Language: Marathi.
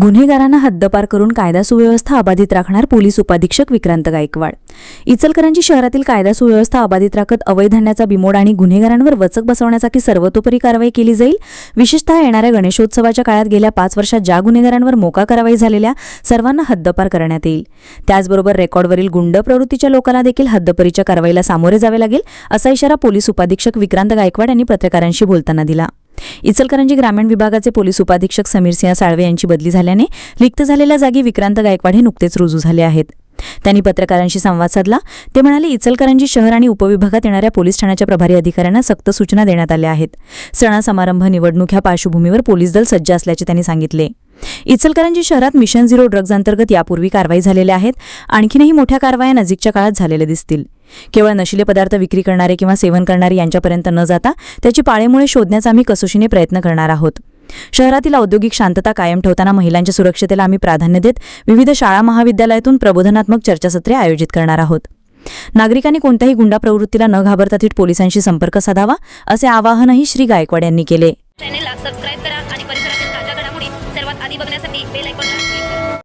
गुन्हेगारांना हद्दपार करून कायदा सुव्यवस्था अबाधित राखणार पोलीस उपाधीक्षक विक्रांत गायकवाड. इचलकरंजी शहरातील कायदा सुव्यवस्था अबाधित राखत अवैधान्याचा बिमोड आणि गुन्हेगारांवर वचक बसवण्यासाठी सर्वतोपरी कारवाई केली जाईल. विशेषतः येणाऱ्या गणेशोत्सवाच्या काळात गेल्या पाच वर्षात ज्या गुन्हेगारांवर मोका कारवाई झालेल्या सर्वांना हद्दपार करण्यात येईल. त्याचबरोबर रेकॉर्डवरील गुंड प्रवृत्तीच्या लोकांना देखील हद्दपरीच्या कारवाईला सामोरे जावे लागेल असा इशारा पोलीस उपाधीक्षक विक्रांत गायकवाड यांनी पत्रकारांशी बोलताना दिला. इचलकरंजी ग्रामीण विभागाचे पोलीस उपाधीक्षक समीर सिंह साळवे यांची बदली झाल्याने रिक्त झालेल्या जागी विक्रांत गायकवाड हे नुकतेच रुजू झाले आहेत. त्यांनी पत्रकारांशी संवाद साधला. ते म्हणाले इचलकरंजी शहर आणि उपविभागात येणाऱ्या पोलीस ठाण्याच्या प्रभारी अधिकाऱ्यांना सक्त सूचना देण्यात आल्या आहेत. सणा समारंभ निवडणूक ह्या पार्श्वभूमीवर पोलीस दल सज्ज असल्याचे त्यांनी सांगितले. इचलकरंजी शहरात मिशन झिरो ड्रग्ज अंतर्गत यापूर्वी कारवाई झालेल्या आहेत. आणखीनही मोठ्या कारवाया नजीकच्या काळात झालेल्या दिसतील. केवळ नशिले पदार्थ विक्री करणारे किंवा सेवन करणारे यांच्यापर्यंत न जाता त्याची पाळेमुळे शोधण्याचा आम्ही कसोशीने प्रयत्न करणार आहोत. शहरातील औद्योगिक शांतता कायम ठेवताना महिलांच्या सुरक्षतेला आम्ही प्राधान्य देत विविध शाळा महाविद्यालयातून प्रबोधनात्मक चर्चासत्रे आयोजित करणार आहोत. नागरिकांनी कोणत्याही गुंडा प्रवृत्तीला न घाबरता थेट पोलिसांशी संपर्क साधावा असे आवाहनही श्री गायकवाड यांनी केले. सर्वात आधी बघण्यासाठी बेल ऐकून